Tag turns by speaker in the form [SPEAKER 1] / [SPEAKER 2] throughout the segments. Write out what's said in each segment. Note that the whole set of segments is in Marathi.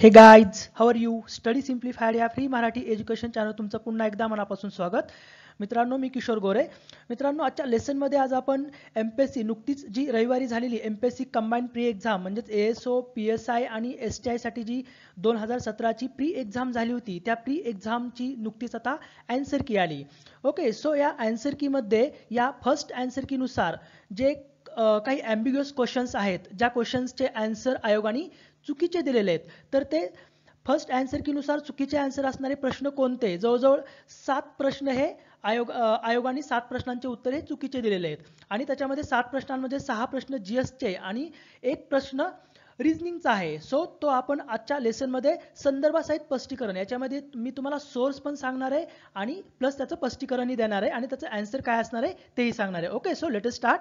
[SPEAKER 1] Hey guys how are you study simplified या फ्री मराठी एज्युकेशन चॅनल तुमचं पुन्हा एकदा मनापासून स्वागत. मित्रांनो मी किशोर गोरे. मित्रांनो आजच्या लेसनमध्ये आज आपण एम पी एस सी नुकतीच जी रविवारी झालेली M P S C combined pre exam म्हणजेच A S O P S I आणि एस टी आयसाठी जी दोन हजार सतराची प्री एक्झाम झाली होती त्या प्री एक्झामची नुकतीच आता अँसर की आली. ओके सो या अँसर कीमध्ये या फर्स्ट अँसर कीनुसार जे काही ॲम्बिग्युअस क्वेश्चन्स आहेत ज्या क्वेश्चन्सचे अँसर आयोगाने चुकीचे दिलेले आहेत. तर ते फर्स्ट अँसर कीनुसार चुकीचे अँसर असणारे प्रश्न कोणते? जवळजवळ सात प्रश्न हे आयोग आयोगाने सात प्रश्नांचे उत्तर हे चुकीचे दिलेले आहेत. आणि त्याच्यामध्ये सात प्रश्नांमध्ये सहा प्रश्न जी एसचे आणि एक प्रश्न रिजनिंगचा आहे. सो तो आपण आजच्या लेसनमध्ये संदर्भासहित स्पष्टीकरण याच्यामध्ये मी तुम्हाला सोर्स पण सांगणार आहे आणि प्लस त्याचं स्पष्टीकरणही देणार आहे आणि त्याचं अँसर काय असणार आहे तेही सांगणार आहे. Okay so let start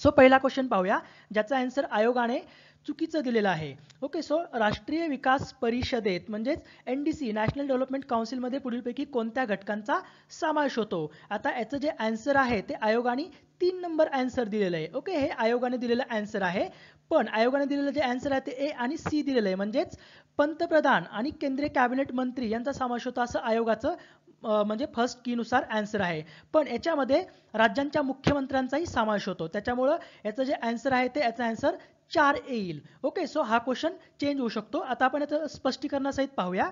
[SPEAKER 1] so पहिला क्वेश्चन पाहूया. ज्याचा आन्सर आयोगाने चुकीचं दिलेलं आहे. ओके सो राष्ट्रीय विकास परिषदेत म्हणजेच N D C national development काउन्सिलमध्ये पुढीलपैकी कोणत्या घटकांचा समावेश होतो? आता याचं जे अँसर आहे ते आयोगाने तीन नंबर अँसर दिलेलं आहे. ओके हे आयोगाने दिलेलं आन्सर आहे. पण आयोगाने दिलेलं जे आन्सर आहे ते ए आणि सी दिलेलं आहे. म्हणजेच पंतप्रधान आणि केंद्रीय कॅबिनेट मंत्री यांचा समावेश होता असं आयोगाचं म्हणजे फर्स्ट कीनुसार अँसर आहे. पण याच्यामध्ये राज्यांच्या मुख्यमंत्र्यांचाही समावेश होतो. त्याच्यामुळं याचं जे अँसर आहे ते याचा अँसर चार येईल. ओके सो हा क्वेश्चन चेंज होऊ शकतो. आता आपण याचं स्पष्टीकरणासहित पाहूया.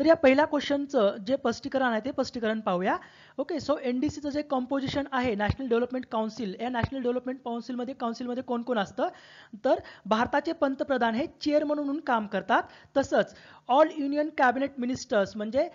[SPEAKER 1] तर या पहिल्या क्वेश्चनचं जे स्पष्टीकरण आहे ते स्पष्टीकरण पाहूया. ओके सो एन डी सीचं जे कॉम्पोजिशन आहे नॅशनल डेव्हलपमेंट काउन्सिल या नॅशनल डेव्हलपमेंट काउन्सिलमध्ये काउन्सिलमध्ये कोण कोण असतं? तर भारताचे पंतप्रधान हे चेअर म्हणून काम करतात. तसंच ऑल युनियन कॅबिनेट मिनिस्टर्स म्हणजे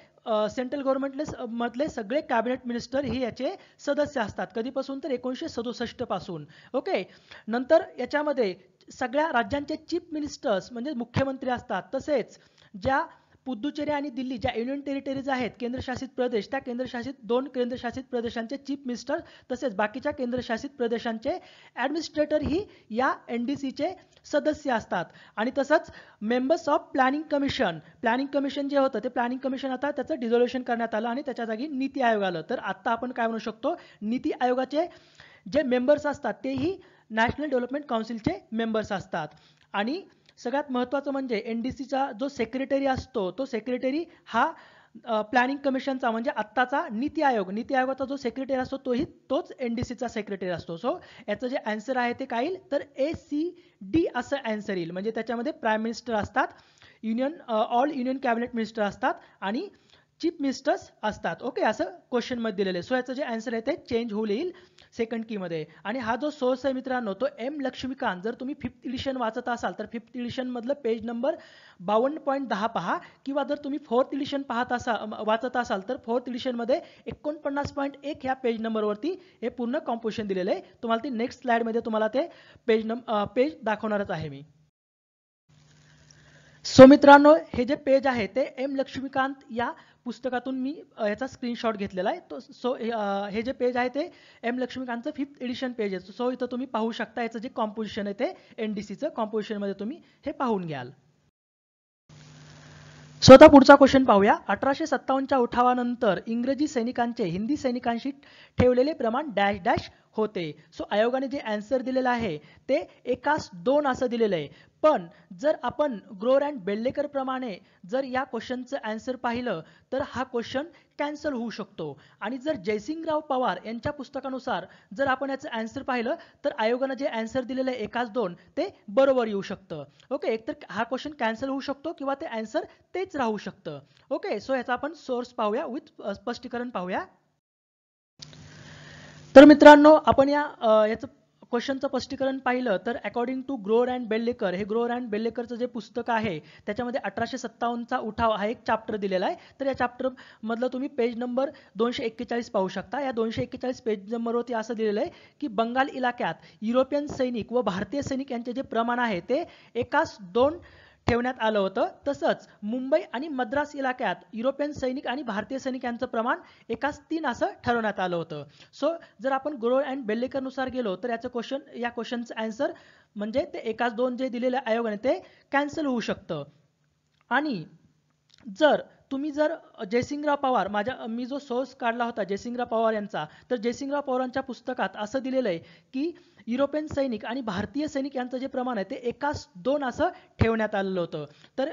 [SPEAKER 1] सेंट्रल गव्हर्नमेंटले मधले सगळे कॅबिनेट मिनिस्टर हे याचे सदस्य असतात. कधीपासून तर एकोणीसशे सदुसष्टपासून. ओके नंतर याच्यामध्ये सगळ्या राज्यांचे चीफ मिनिस्टर्स म्हणजे मुख्यमंत्री असतात. तसेच ज्या पुदुचेरी आणि दिल्ली ज्या युनियन टेरिटरीज आहेत केंद्रशासित प्रदेश त्या केंद्रशासित दोन केंद्रशासित प्रदेशांचे चीफ मिनिस्टर तसेच बाकीच्या केंद्रशासित प्रदेशांचे ॲडमिनिस्ट्रेटर ही या एन डी सीचे सदस्य असतात. आणि तसंच members of planning commission planning commission जे होतं ते प्लॅनिंग कमिशन आता त्याचं डिझोल्युशन करण्यात आलं आणि त्याच्या जागी नीती आयोग आलं. तर आत्ता आपण काय म्हणू शकतो नीती आयोगाचे जे मेंबर्स असतात तेही नॅशनल डेव्हलपमेंट काउन्सिलचे मेंबर्स असतात. आणि सगळ्यात महत्त्वाचं म्हणजे एन डी सीचा जो सेक्रेटरी असतो तो सेक्रेटरी हा प्लॅनिंग कमिशनचा म्हणजे आत्ताचा नीती आयोग. नीती आयोगाचा जो सेक्रेटरी असतो तोही तोच एन डी सीचा सेक्रेटरी असतो. सो याचं जे अँसर आहे ते काय येईल. तर ए सी डी असं अँसर येईल. म्हणजे त्याच्यामध्ये प्राईम मिनिस्टर असतात union all union cabinet minister असतात आणि चीफ मिनिस्टर्स असतात. ओके असं क्वेश्चनमध्ये दिलेलं आहे. सो याचं जे आन्सर आहे ते चेंज होऊ येईल सेकंड कीमध्ये आणि हा जो सोर्स आहे मित्रांनो तो एम लक्ष्मीकांत जर तुम्ही फिफ्थ इडिशन वाचत असाल तर फिफ्थ इडिशनमधलं पेज नंबर बावन्न पॉईंट दहा पहा. किंवा जर तुम्ही फोर्थ इडिशन पाहत असाल वाचत असाल तर फोर्थ इडिशनमध्ये एकोणपन्नास पॉईंट एक ह्या पेज नंबरवरती हे पूर्ण कॉम्पोजिशन दिलेलं आहे. तुम्हाला ती नेक्स्ट स्लाईडमध्ये तुम्हाला ते पेज नंबर पेज दाखवणारच आहे मी. सो मित्रांनो हे जे पेज आहे ते एम लक्ष्मीकांत या पुस्तकातून मी याचा स्क्रीनशॉट घेतलेला आहे. तो सो हे जे पेज आहे ते एम लक्ष्मीकांतचं फिफ्थ एडिशन पेज आहे. सो इथं तुम्ही पाहू शकता याचं जे कॉम्पोजिशन आहे ते एन डी सीचं कॉम्पोजिशनमध्ये तुम्ही हे पाहून घ्याल. सो आता पुढचा क्वेश्चन पाहूया. अठराशे सत्तावन्नच्या उठावानंतर इंग्रजी सैनिकांचे हिंदी सैनिकांशी ठेवलेले प्रमाण डॅश डॅश होते. सो आयोगाने जे अँसर दिलेलं आहे ते एकास दोन असं दिलेलं आहे. पण जर आपण ग्रोर अँड बेल्लेकर प्रमाणे जर या क्वेश्चनचं अँसर पाहिलं तर हा क्वेश्चन कॅन्सल होऊ शकतो. आणि जर जयसिंगराव पवार यांच्या पुस्तकानुसार जर आपण याचं अँसर पाहिलं तर आयोगानं जे अँसर दिलेलं आहे एकाच दोन ते बरोबर येऊ शकतं. ओके एकतर हा क्वेश्चन कॅन्सल होऊ शकतो किंवा ते अँसर तेच राहू शकतं. ओके सो याचा आपण सोर्स पाहूया विथ स्पष्टीकरण पाहूया. तर मित्रांनो आपण या याचं क्वेश्चनचं स्पष्टीकरण पाहिलं तर according to Grover and Belhekar हे ग्रोअर अँड बेल्लेकरचं जे पुस्तक आहे त्याच्यामध्ये अठराशे सत्तावन्नचा उठाव हा एक चॅप्टर दिलेला आहे. तर या चॅप्टरमधलं तुम्ही पेज नंबर दोनशे एक्केचाळीस पाहू शकता. या दोनशे एक्केचाळीस पेज नंबरवरती असं दिलेलं आहे की बंगाल इलाक्यात युरोपियन सैनिक व भारतीय सैनिक यांचे जे प्रमाण आहे ते एकाच दोन ठेवण्यात आलं होतं. तसंच मुंबई आणि मद्रास इलाक्यात युरोपियन सैनिक आणि भारतीय सैनिक यांचं प्रमाण एकाच तीन असं ठरवण्यात आलं होतं. सो जर आपण गोरोळ अँड बेल्लेकरनुसार गेलो तर याचं क्वेश्चन या क्वेश्चनचं अँसर म्हणजे ते एकाच दोन जे दिलेल्या आयोगाने ते कॅन्सल होऊ शकतं. आणि जर तुम्ही जर जयसिंगराव पवार माझ्या मी जो सोर्स काढला होता जयसिंगराव पवार यांचा तर जयसिंगराव पवारांच्या पुस्तकात असं दिलेलं आहे की युरोपियन सैनिक आणि भारतीय सैनिक यांचं जे प्रमाण आहे ते एकाच दोन असं ठेवण्यात आलेलं होतं. तर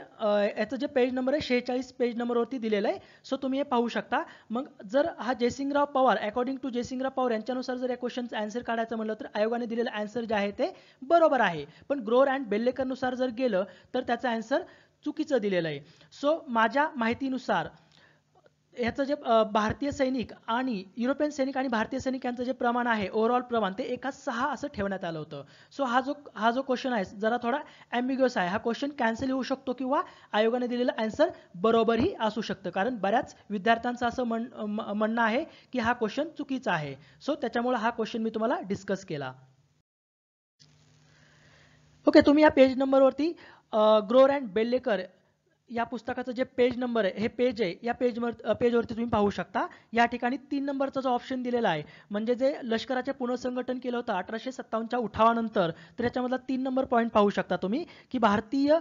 [SPEAKER 1] याचं जे पेज नंबर आहे शेहेचाळीस पेज नंबरवरती दिलेलं आहे. सो तुम्ही हे पाहू शकता. मग जर हा जयसिंगराव पवार अकॉर्डिंग टू जयसिंगराव पवार यांच्यानुसार जर या क्वेश्चनचं आन्सर काढायचं म्हणलं तर आयोगाने दिलेलं आन्सर जे आहे ते बरोबर आहे. पण ग्रोर अँड बेल्लेकरनुसार जर गेलं तर त्याचं आन्सर चुकीचं दिलेलं आहे. सो माझ्या माहितीनुसार ह्याचं जे भारतीय सैनिक आणि युरोपियन सैनिक आणि भारतीय सैनिक यांचं जे प्रमाण आहे ओव्हरऑल प्रमाण ते एका सहा असं ठेवण्यात आलं होतं. सो हा जो हा जो क्वेश्चन आहे जरा थोडा ॲम्बिग्युअस आहे. हा क्वेश्चन कॅन्सल होऊ शकतो किंवा आयोगाने दिलेलं आन्सर बरोबरही असू शकतं. कारण बऱ्याच विद्यार्थ्यांचं असं म्हण म्हणणं आहे की हा क्वेश्चन चुकीचा आहे. सो त्याच्यामुळे हा क्वेश्चन मी तुम्हाला डिस्कस केला. ओके तुम्ही या पेज नंबरवरती ग्रोर अँड बेल्लेकर या पुस्तकाचं जे पेज नंबर आहे हे पेज आहे या पेजवर पेजवरती तुम्ही पाहू शकता. या ठिकाणी तीन नंबरचा जो ऑप्शन दिलेला आहे म्हणजे जे लष्कराचे पुनर्संघटन केलं होतं अठराशे सत्तावन्नच्या उठावानंतर तर याच्यामधला तीन नंबर पॉईंट पाहू शकता तुम्ही की भारतीय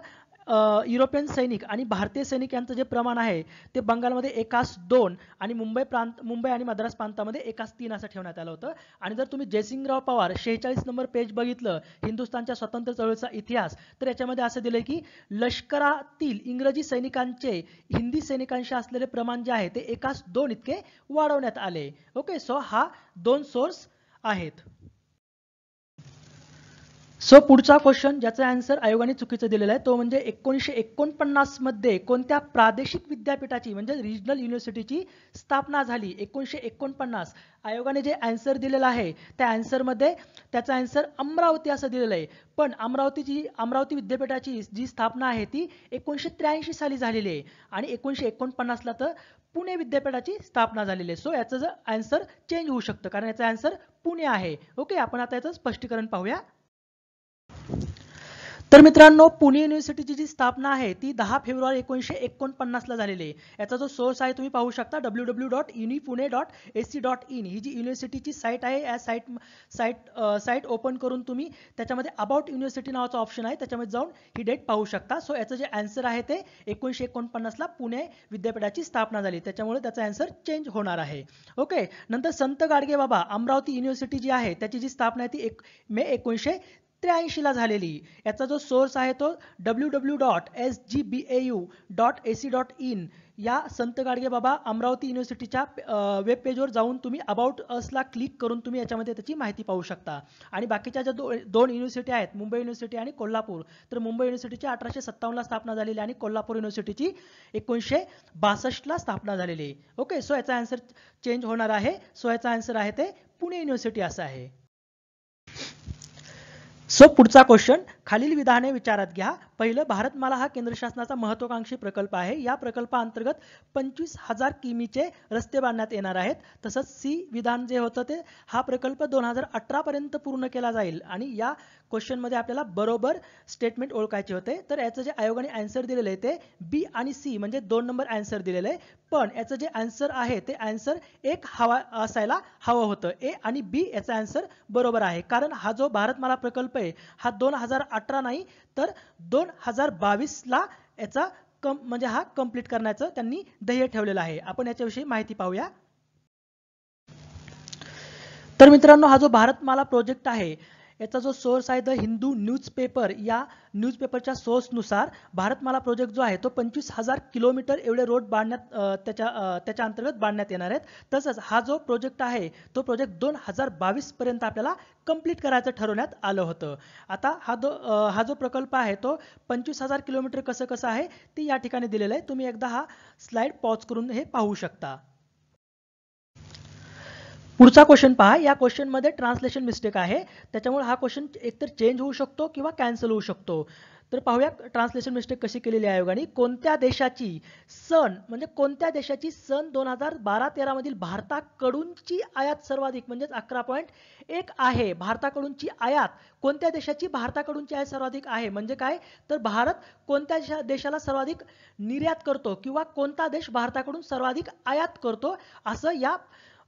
[SPEAKER 1] युरोपियन सैनिक आणि भारतीय सैनिक यांचं जे प्रमाण आहे ते बंगालमध्ये एकास दोन आणि मुंबई प्रांत मुंबई आणि मद्रास प्रांतामध्ये एकास तीन असं ठेवण्यात आलं होतं. आणि जर तुम्ही जयसिंगराव पवार शेहेचाळीस नंबर पेज बघितलं हिंदुस्थानच्या स्वतंत्र चळवळीचा इतिहास तर याच्यामध्ये असं दिलं की लष्करातील इंग्रजी सैनिकांचे हिंदी सैनिकांशी असलेले प्रमाण जे आहे ते एकास दोन इतके वाढवण्यात आले. ओके सो हा दोन सोर्स आहेत. सो पुढचा क्वेश्चन ज्याचा आन्सर आयोगाने चुकीचं दिलेला आहे तो म्हणजे एकोणीसशे एकोणपन्नासमध्ये कोणत्या प्रादेशिक विद्यापीठाची म्हणजे रिजनल युनिव्हर्सिटीची स्थापना झाली? एकोणीसशे एकोणपन्नास. आयोगाने जे आन्सर दिलेलं आहे त्या आन्सरमध्ये त्याचा आन्सर अमरावती असं दिलेलं आहे. पण अमरावतीची अमरावती विद्यापीठाची जी स्थापना आहे ती एकोणीसशे त्र्याऐंशी साली झालेली आहे. आणि एकोणीसशे एकोणपन्नासला तर पुणे विद्यापीठाची स्थापना झालेली आहे. सो याचं जर आन्सर चेंज होऊ शकतं कारण याचा आन्सर पुणे आहे. ओके आपण आता याचं स्पष्टीकरण पाहूया. तर मित्रांनो पुणे युनिव्हर्सिटीची जी स्थापना आहे ती दहा फेब्रुवारी एकोणीसशे एकोणपन्नासला झालेली आहे. याचा जो सोर्स आहे तुम्ही पाहू शकता W W dot uni Pune dot A C dot in ही जी युनिव्हर्सिटीची साईट आहे या साईट साईट साईट ओपन करून तुम्ही त्याच्यामध्ये अबाउट युनिव्हर्सिटी नावाचा ऑप्शन आहे त्याच्यामध्ये जाऊन ही डेट पाहू शकता. सो याचं जे अँसर आहे ते एकोणीसशे एकोणपन्नासला पुणे विद्यापीठाची स्थापना झाली. त्याच्यामुळे त्याचा अँसर चेंज होणार आहे. ओके नंतर संत गाडगे बाबा अमरावती युनिव्हर्सिटी जी आहे त्याची जी स्थापना आहे ती एक मे एकोणीसशे त्र्याऐंशीला झालेली. याचा जो सोर्स आहे तो W W dot S G B A U dot A C dot in या संत गाडगे बाबा अमरावती युनिव्हर्सिटीच्या वेब पेजवर जाऊन तुम्ही अबाउट असला क्लिक करून तुम्ही याच्यामध्ये त्याची माहिती पाहू शकता. आणि बाकीच्या ज्या दो दोन युनिव्हर्सिटी आहेत मुंबई युनिव्हर्सिटी आणि कोल्हापूर तर मुंबई युनिव्हर्सिटीची अठराशे सत्तावन्नला स्थापना झालेली आणि कोल्हापूर युनिव्हर्सिटीची एकोणीसशे बासष्टला स्थापना झालेली. ओके सो याचा आन्सर चेंज होणार आहे. सो याचा आन्सर आहे ते पुणे युनिव्हर्सिटी असं आहे. सो पुढचा क्वेश्चन खालील विधाने विचारात घ्या. पहिलं भारतमाला हा केंद्र शासनाचा महत्वाकांक्षी प्रकल्प आहे. या प्रकल्पाअंतर्गत पंचवीस हजार किमीचे रस्ते बांधण्यात येणार आहेत. तसंच सी विधान जे होतं ते हा प्रकल्प दोन हजार अठरापर्यंत पूर्ण केला जाईल. आणि या क्वेश्चनमध्ये आपल्याला बरोबर स्टेटमेंट ओळखायचे होते. तर याचं जे आयोगाने आन्सर दिलेलं आहे ते बी आणि सी म्हणजे दोन नंबर अँसर दिलेलं. आहे पण याचं जे अँसर आहे ते अँसर एक हवा असायला हवं होतं. ए आणि बी याचा अँसर बरोबर आहे. कारण हा जो भारतमाला प्रकल्प आहे हा दोन हजार अठरा नाही तर दोन हजार बावीसला याचा कम म्हणजे हा कंप्लीट करण्याचं त्यांनी ध्येय ठेवलेलं आहे. आपण याच्याविषयी माहिती पाहूया. तर मित्रांनो हा जो भारतमाला प्रोजेक्ट आहे याचा जो सोर्स आहे द हिंदू न्यूजपेपर या न्यूजपेपरच्या सोर्सनुसार भारतमाला प्रोजेक्ट जो आहे तो पंचवीस हजार किलोमीटर एवढे रोड बांधण्यात त्याच्या त्याच्या अंतर्गत बांधण्यात येणार आहेत. तसंच हा जो प्रोजेक्ट आहे तो प्रोजेक्ट दोन हजार बावीसपर्यंत आपल्याला कंप्लीट करायचं ठरवण्यात आलं होतं. आता हा जो हा जो प्रकल्प आहे तो पंचवीस हजार किलोमीटर कसं कसं आहे ते या ठिकाणी दिलेलं आहे. तुम्ही एकदा हा स्लाईड पॉज करून हे पाहू शकता. पुढचा क्वेश्चन पहा. या क्वेश्चनमध्ये ट्रान्सलेशन मिस्टेक आहे. त्याच्यामुळे हा क्वेश्चन एकतर चेंज होऊ शकतो किंवा कॅन्सल होऊ शकतो. तर पाहूया ट्रान्सलेशन मिस्टेक कशी केलेली आहे आयोगाने. कोणत्या देशाची सण म्हणजे कोणत्या देशाची सण दोन हजार बारा तेरामधील भारताकडूनची आयात सर्वाधिक म्हणजेच अकरा पॉईंट एक आहे. भारताकडूनची आयात कोणत्या देशाची भारताकडूनची आयात सर्वाधिक आहे? म्हणजे काय? तर भारत कोणत्या देशाला सर्वाधिक निर्यात करतो किंवा कोणता देश भारताकडून सर्वाधिक आयात करतो? असं या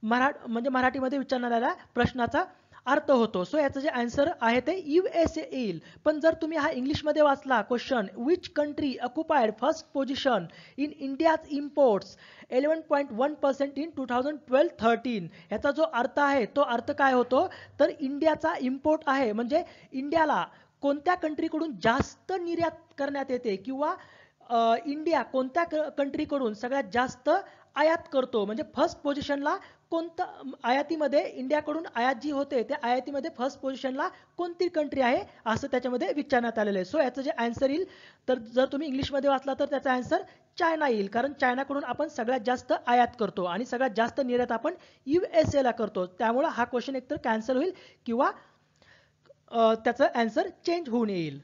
[SPEAKER 1] मरा म्हणजे मराठीमध्ये विचारणाऱ्या प्रश्नाचा अर्थ होतो. सो याचं जे आन्सर आहे ते यू एस ए येईल. पण जर तुम्ही हा इंग्लिशमध्ये वाचला question which country occupied first position in India's imports eleven point one percent in two thousand twelve thirteen ह्याचा जो अर्थ आहे तो अर्थ काय होतो? तर इंडियाचा इम्पोर्ट आहे. म्हणजे इंडियाला कोणत्या कंट्रीकडून जास्त निर्यात करण्यात येते किंवा इंडिया कोणत्या कंट्रीकडून सगळ्यात जास्त आयात करतो? म्हणजे फर्स्ट पोझिशनला कोणतं आयातीमध्ये इंडियाकडून आयात जी होते त्या आयातीमध्ये फर्स्ट पोझिशनला कोणती कंट्री आहे असं त्याच्यामध्ये विचारण्यात आलेलं आहे. सो याचं जे आन्सर येईल तर जर तुम्ही इंग्लिशमध्ये वाचला तर त्याचा आन्सर चायना येईल. कारण चायनाकडून आपण सगळ्यात जास्त आयात करतो आणि सगळ्यात जास्त निर्यात आपण यू एस एला करतो. त्यामुळं हा क्वेश्चन एकतर कॅन्सल होईल किंवा त्याचं आन्सर चेंज होऊन येईल.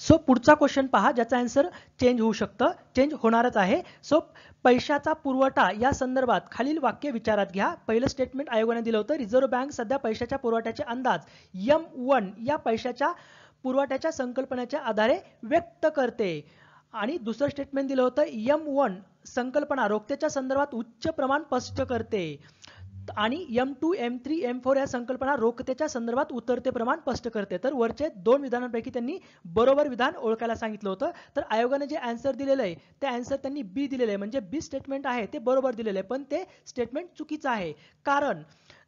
[SPEAKER 1] सो पुढचा क्वेश्चन पहा ज्याचा आन्सर चेंज होऊ शकतं चेंज होणारच आहे. सो पैशाचा पुरवठा या संदर्भात खालील वाक्य विचारात घ्या. पहिलं स्टेटमेंट आयोगाने दिलं होतं रिझर्व्ह बँक सध्या पैशाच्या पुरवठ्याचे अंदाज यम वन या पैशाच्या पुरवठ्याच्या संकल्पनेच्या आधारे व्यक्त करते. आणि दुसरं स्टेटमेंट दिलं होतं यम वन संकल्पना रोखतेच्या संदर्भात उच्च प्रमाण स्पष्ट करते. आणि M two M three M four या संकल्पना रोखतेच्या संदर्भात उतरते प्रमाण स्पष्ट करते. तर वरचे दोन विधानांपैकी त्यांनी बरोबर विधान ओळखायला सांगितलं होतं. तर आयोगाने जे आन्सर दिलेलं आहे ते आन्सर त्यांनी बी दिलेलं आहे. म्हणजे बी स्टेटमेंट आहे ते बरोबर दिलेलं आहे. पण ते स्टेटमेंट चुकीचं आहे. कारण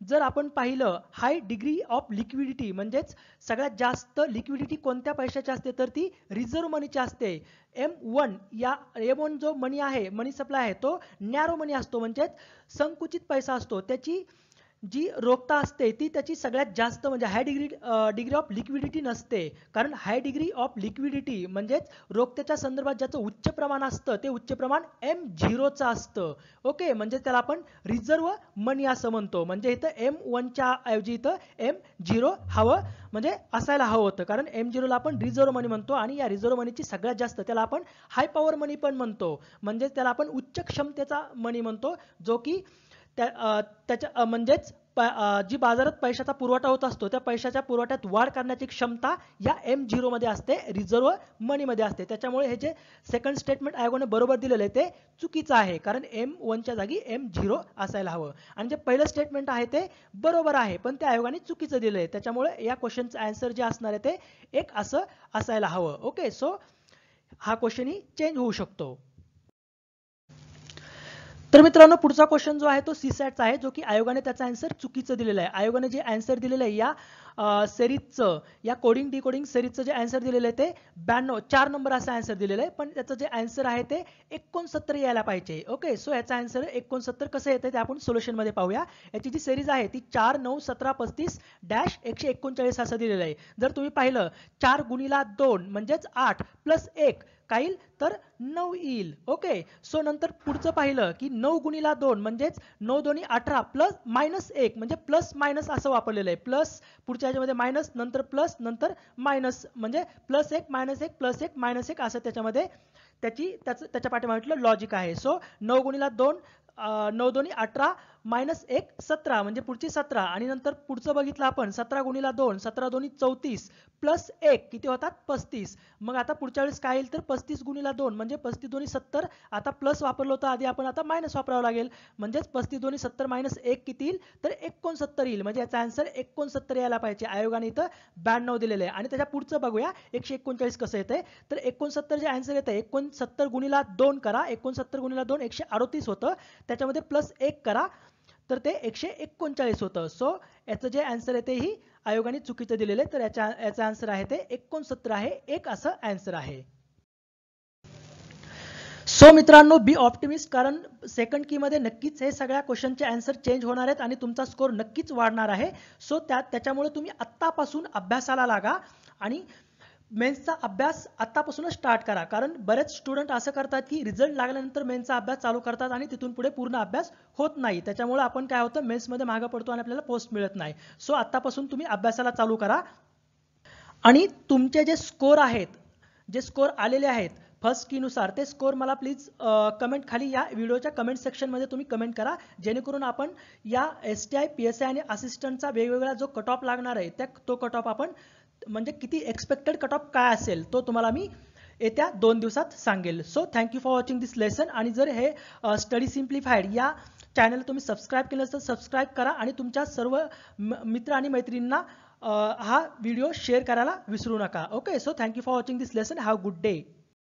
[SPEAKER 1] जर आपण पाहिलं हाय डिग्री ऑफ लिक्विडिटी म्हणजेच सगळ्यात जास्त लिक्विडिटी कोणत्या पैशाची असते? तर ती रिझर्व्ह मनीची असते. एम वन या एम वन जो मनी आहे मनी सप्लाय आहे तो नॅरो मनी असतो. म्हणजेच संकुचित पैसा असतो. त्याची जी रोखता असते ती त्याची सगळ्यात जास्त म्हणजे high degree degree of liquidity नसते. कारण हाय डिग्री ऑफ लिक्विडिटी म्हणजेच रोखतेच्या संदर्भात ज्याचं उच्च प्रमाण असतं ते उच्च प्रमाण एम झिरोचं असतं. ओके म्हणजे त्याला आपण रिझर्व्ह मनी असं म्हणतो. म्हणजे इथं एम वनच्या ऐवजी इथं एम झिरो हवं म्हणजे असायला हवं होतं. कारण एम झिरोला आपण रिझर्व्ह मनी म्हणतो आणि या रिझर्व्ह मनीची सगळ्यात जास्त त्याला आपण हाय पॉवर मनी पण म्हणतो. म्हणजे त्याला आपण उच्च क्षमतेचा मनी म्हणतो जो की त्या त्याच्या म्हणजेच जी बाजारात पैशाचा पुरवठा होत असतो त्या पैशाच्या पुरवठ्यात वाढ करण्याची क्षमता या एम झिरोमध्ये असते रिझर्व्ह मनीमध्ये असते. त्याच्यामुळे हे जे सेकंड स्टेटमेंट आयोगाने बरोबर दिलेलं आहे ते चुकीचं आहे कारण एम वनच्या जागी एम झिरो असायला हवं. आणि जे पहिलं स्टेटमेंट आहे ते बरोबर आहे पण त्या आयोगाने चुकीचं दिलं आहे. त्याच्यामुळे या क्वेश्चनचं आन्सर जे असणार आहे ते एक असं असायला हवं. ओके सो हा क्वेश्चनही चेंज होऊ शकतो. तर मित्रांनो पुढचा क्वेश्चन जो आहे तो सीसॅटचा आहे जो की आयोगाने त्याचा आन्सर चुकीचं दिलेलं आहे. आयोगाने जे आन्सर दिलेलं आहे या सेरीजचं या कोडिंग डिकोडिंग सेरीजचं जे आन्सर दिलेलं आहे ते ब्याण्णव चार नंबर असं आन्सर दिलेलं आहे. पण त्याचं जे आन्सर आहे ते एकोणसत्तर यायला पाहिजे. ओके सो याचा आन्सर एकोणसत्तर कसं येतं ते आपण सोल्युशनमध्ये पाहूया. याची जी सेरीज आहे ती चार नऊ सतरा पस्तीस डॅश एकशे एकोणचाळीस असं दिलेलं आहे. जर तुम्ही पाहिलं चार गुणीला दोन म्हणजेच आठ प्लस एक काय येईल तर नऊ येईल. ओके सो नंतर पुढचं पाहिलं की नऊ गुणीला दोन म्हणजेच नऊ दोन्ही अठरा प्लस मायनस एक म्हणजे प्लस मायनस असं वापरलेलं आहे. प्लस पुढच्या ह्याच्यामध्ये मायनस नंतर प्लस नंतर मायनस म्हणजे प्लस एक मायनस एक प्लस एक मायनस एक असं त्याच्यामध्ये त्याची त्याचं त्याच्या पाठीमागलं लॉजिक आहे. सो नऊ गुणीला दोन नऊ दोन्ही अठरा मायनस एक सतरा म्हणजे पुढची सतरा. आणि नंतर पुढचं बघितलं आपण सतरा गुणीला दोन सतरा दोन्ही चौतीस प्लस एक किती होतात? पस्तीस. मग आता पुढच्या वेळेस काय येईल तर पस्तीस गुणीला दोन म्हणजे पस्तीस दोन्ही सत्तर. आता प्लस वापरलं होतं आधी आपण आता मायनस वापरावं लागेल. म्हणजेच पस्तीस दोन्ही सत्तर मायनस एक किती येईल? तर एकोणसत्तर येईल. म्हणजे याचा आन्सर एकोणसत्तर यायला पाहिजे. आयोगाने इथं ब्याण्णव दिलेलं आहे. आणि त्याच्या पुढचं बघूया एकशे एकोणचाळीस कसं येतंय? तर एकोणसत्तर जे आन्सर येतं एकोणसत्तर गुणीला दोन करा. एकोणसत्तर गुणीला दोन एकशे अडोतीस होतं. त्याच्यामध्ये प्लस एक करा. तर ते एकशे एकोणचाळीस होतं. सो याचं जे आन्सर आहे तेही आयोगाने चुकीचं दिलेलं आहे. तर याच्या याचं आन्सर आहे ते एकोणसत्तर आहे. एक असं आन्सर आहे. सो मित्रांनो बी ऑप्टिमिस्ट कारण सेकंड की मध्ये नक्कीच हे सगळ्या क्वेश्चनचे आन्सर चेंज होणार आहेत आणि तुमचा स्कोर नक्कीच वाढणार आहे. सो त्या त्याच्यामुळे तुम्ही आत्तापासून अभ्यासाला लागा आणि मेन्सचा अभ्यास आत्तापासूनच स्टार्ट करा. कारण बरेच स्टुडंट असं करतात की रिझल्ट लागल्यानंतर मेन्सचा अभ्यास चालू करतात आणि तिथून पुढे पूर्ण अभ्यास होत नाही. त्याच्यामुळे आपण काय होतं? मेन्समध्ये मागं पडतो आणि आपल्याला पोस्ट मिळत नाही. सो आत्तापासून तुम्ही अभ्यासाला चालू करा. आणि तुमचे जे स्कोर आहेत जे स्कोर आलेले आहेत फर्स्ट कीनुसार ते स्कोर मला प्लीज कमेंट खाली या व्हिडिओच्या कमेंट सेक्शनमध्ये तुम्ही कमेंट करा. जेणेकरून आपण या S T I P S I आणि असिस्टंटचा वेगवेगळा जो कट ऑफ लागणार आहे त्या तो कट ऑफ आपण म्हणजे किती एक्सपेक्टेड कट ऑफ काय असेल तो तुम्हाला मी येत्या दोन दिवसात सांगेल. So thank you for watching this lesson आणि जर हे स्टडी सिम्प्लिफाईड या चॅनल तुम्ही सबस्क्राईब केलं तर सबस्क्राईब करा आणि तुमच्या सर्व मित्र आणि मैत्रिणींना हा व्हिडिओ शेअर करायला विसरू नका. Okay so thank you for watching this lesson have good day